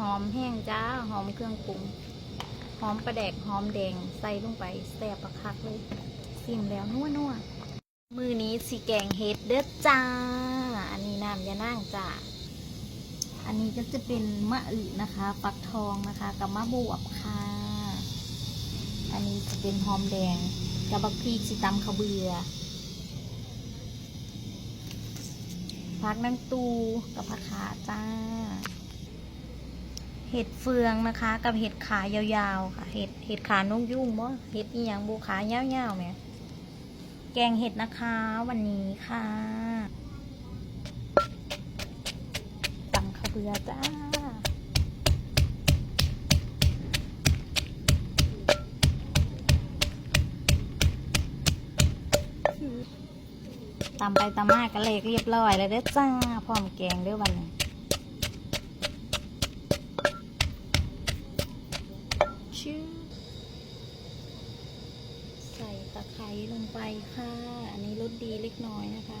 หอมแห้งจ้า หอมเครื่องปรุง หอมประแดก หอมแดง ใส่ลงไปแซ่บประคักเลยซิมแล้วนัวนัวมือนี้สีแกงเฮ็ดเด้อจ้า อันนี้น้ำยานั่งจ้า อันนี้ก็จะเป็นมะอึนะคะฟักทองนะคะ กับมะบวบค่ะ อันนี้จะเป็นหอมแดง กับบักพริกสิตำขาเบือพักนั่งตูกับผักขาจ้า เห็ดเฟืองนะคะ กับเห็ดขายาวๆค่ะ เห็ดเห็ดขานกยุ่งบ่เห็ดอีหยังบูขายาวๆเนี่ยแกงเห็ดนะคะวันนี้ค่ะตำข้าวเบือจ้าตำไปตำมาก็เลกเรียบร้อยแล้วเด้อจ้าพร้อมแกงเด้อวันนี้ ตะไคร้ลงไปค่ะ อันนี้รสดีเล็กน้อยนะคะ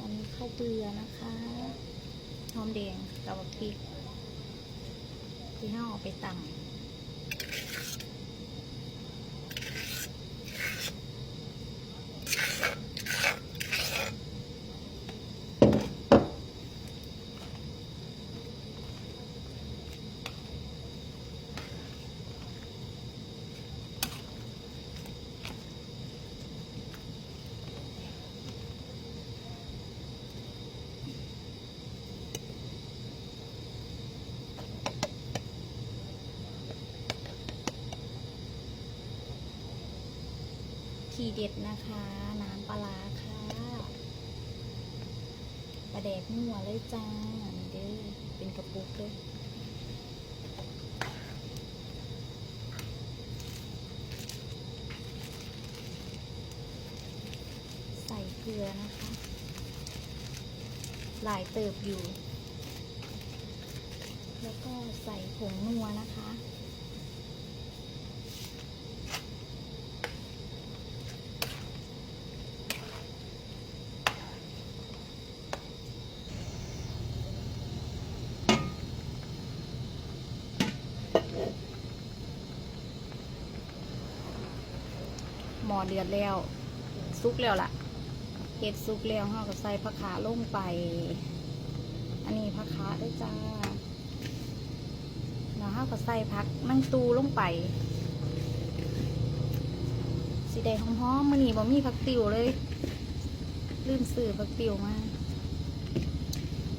อันนี้ข้าวเบือนะคะหอมแดงกับพริกที่ห้าเอาไปตำ ทีเด็ดนะคะ น้ำปลาค่ะปลาแดกนัวเลยจ้านี่เด้อเป็นกระปุกเลยใส่เกลือนะคะ หลายเติบอยู่ แล้วก็ใส่ผงนัวนะคะ อเดือดแล้วซุกแล้วล่ะเห็ดซุกแล้วห่อกับใส่ผักขาลงไป อันนี้ผักขาด้วยจ้าแล้วห่อกับใส่ผักนั่งตูลงไปสีแดงหอมๆมันนี่บ่มีผักติวเลยลืมสื่อผักติวมา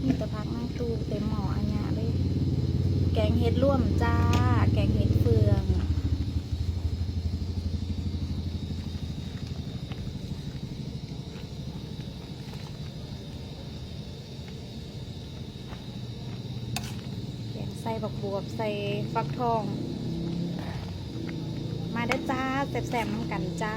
มีแต่ผักนั่งตูเต็มหม้ออันเนี้เลย แกงเห็ดร่วมจ้า แกงเห็ดเฟือง แกงใส่ บักบวบใส่ฟักทอง มาได้จ้าแสบๆน้ำกันจ้า